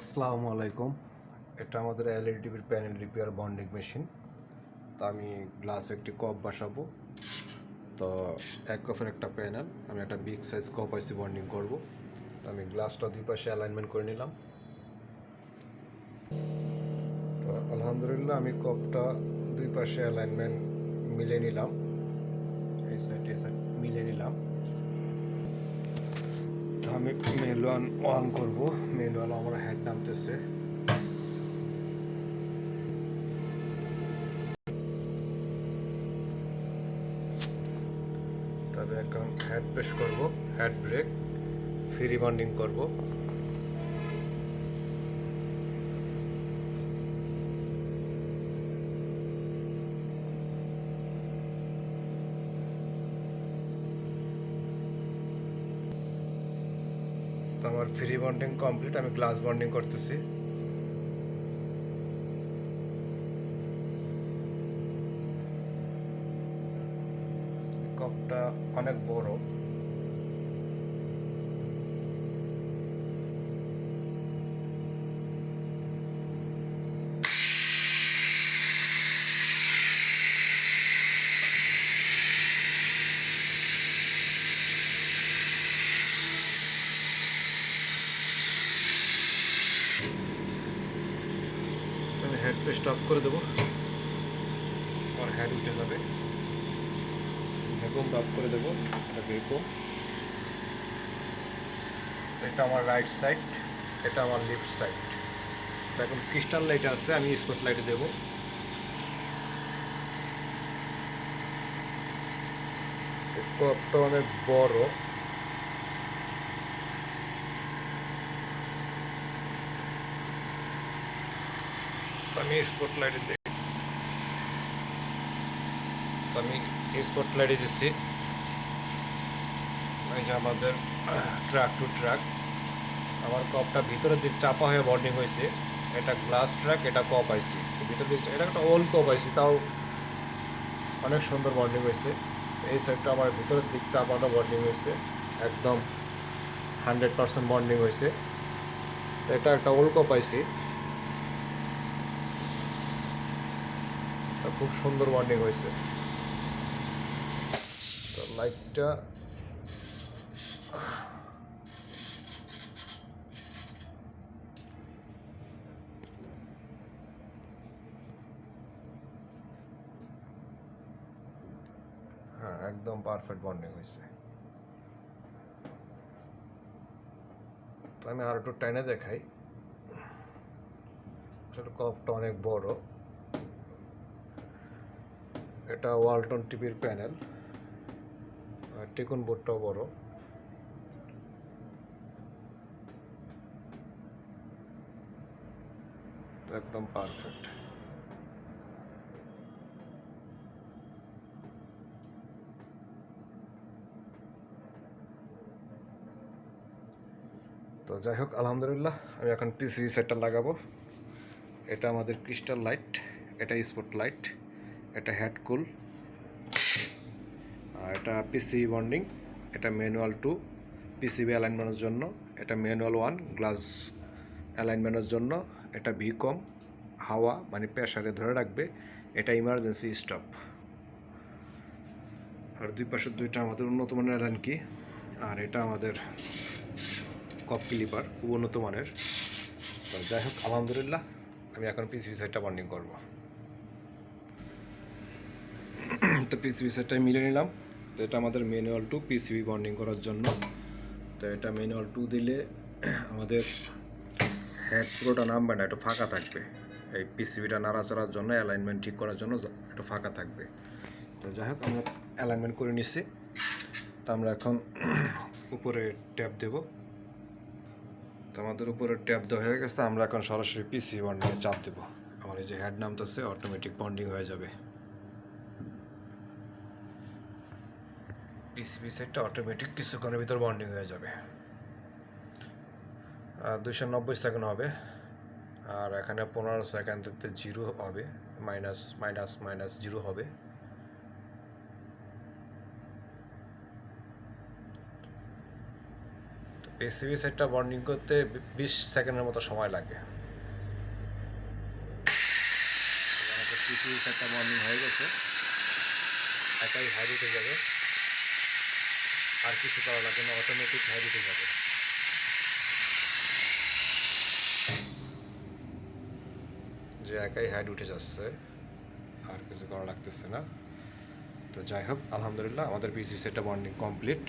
আসসালামু আলাইকুম। এটা আমাদের এলইডি টিভির প্যানেল রিপেয়ার বন্ডিং মেশিন তো আমি গ্লাস একটি কপ বসাবো। তো এক কপের একটা প্যানেল আমি একটা বিগ সাইজ কপ আইসি বন্ডিং করব। তো আমি গ্লাসটা দুই পাশে অ্যালাইনমেন্ট করে নিলাম। তো আলহামদুলিল্লাহ আমি কপটা দুই পাশে অ্যালাইনমেন্ট মিলে নিলাম। এই সাইড এই সাইড মিলে নিলাম। তো আমি মেল ওয়ান অন করব। মেল ওয়ান আমার হেড নামতেছে। তবে এখন হেড প্রেস করব হ্যাড ব্রেক ফ্রি বন্ডিং করব। আমার ফ্রি বন্ডিং কমপ্লিট আমি গ্লাস বন্ডিং করতেছি। কপটা অনেক বড়। আমি হেড পে স্টপ করে দেবো। আমার হেড উঠে যাবে। ভেকুম অফ করে দেবো এটা ভেকুম এটা আমার রাইট সাইড এটা আমার লেফট সাইড এখন ক্রিস্টাল লাইট আছে, আমি স্পট লাইট দেবো। কপটা অনেক বড়। আমি স্পট লাইটে দিই আমি স্পট লাইটে দিচ্ছি এই যে আমাদের ট্রাক টু ট্রাক আমার কপটা ভিতরের দিক চাপা হয়ে বন্ডিং হয়েছে। এটা গ্লাস ট্রাক এটা কপ আইসি ভিতর দিক এটা একটা ওল্ড কপ আইসি তাও অনেক সুন্দর বন্ডিং হয়েছে। এই সাইডটা আমার ভিতরের দিক চাপাটা বন্ডিং হয়েছে। একদম হান্ড্রেড পার্সেন্ট বন্ডিং হয়েছে। এটা একটা ওল্ড কপ আইসি খুব সুন্দর বন্ডিং হয়েছে। তো লাইটটা হ্যাঁ একদম পারফেক্ট বন্ডিং হয়েছে। তো আমি আর একটু টাইনে দেখাই কপটা অনেক বড়। এটা ওয়ালটন টিভির প্যানেল টেকুন বোর্ডটাও বড়। একদম পারফেক্ট তো যাই হোক, আলহামদুলিল্লাহ, আমি এখন পিসি সেটটা লাগাবো। এটা আমাদের ক্রিস্টাল লাইট এটা স্পট লাইট এটা কুল আর এটা পিসিবি বন্ডিং এটা ম্যানুয়াল টু পিসিবি অ্যালাইনমেন্টের জন্য, এটা ম্যানুয়াল ওয়ান গ্লাস অ্যালাইনমেন্টের জন্য, এটা ভি কম হাওয়া মানে প্রেশারে ধরে রাখবে, এটা ইমার্জেন্সি স্টপ আর দুই পাশের দুইটা আমাদের উন্নত মানের অ্যালাইন কি? আর এটা আমাদের কপ ক্লিপার খুব উন্নত মানের। যাই হোক, আলহামদুলিল্লাহ, আমি এখন পিসিবি সাইডটা বন্ডিং করব। তো পিসিবি সেটটা মিলে নিলাম। তো এটা আমাদের ম্যানুয়াল টু পিসিবি বন্ডিং করার জন্য। তো এটা ম্যানুয়াল টু দিলে আমাদের হেড পুরোটা নামবে না, একটু ফাঁকা থাকবে। এই পিসিবিটা নাড়াচড়ার জন্য অ্যালাইনমেন্ট ঠিক করার জন্য একটু ফাঁকা থাকবে। তো যাই হোক, আমরা অ্যালাইনমেন্ট করে নিচ্ছি। তো আমরা এখন উপরে ট্যাপ দেব। তো আমাদের উপরে ট্যাপ দেওয়া হয়ে গেছে। আমরা এখন সরাসরি পিসি বন্ডিংয়ে চাপ দেবো। আমার এই যে হেড নামতেছে অটোমেটিক বন্ডিং হয়ে যাবে। পিসিবি সেটটা অটোমেটিক কিছুক্ষণের ভিতর বন্ডিং হয়ে যাবে। দুশো নব্বই সেকেন্ড হবে, আর এখানে পনেরো সেকেন্ডেতে জিরো হবে মাইনাস মাইনাস মাইনাস জিরো হবে। পিসিবি সেটটা বন্ডিং করতে বিশ সেকেন্ডের মতো সময় লাগে। পিসিবি সেটটা বন্ডিং হয়ে গেছে, একাই হাইড যাবে। আর কিছু করা লাগবে না অটোমেটিক হাইড উঠে যাবে যে একাই হাইড উঠে যাচ্ছে, আর কিছু করা লাগতেছে না। তো যাই হোক, আলহামদুলিল্লাহ, আমাদের পিসি সেটটা বন্ডিং কমপ্লিট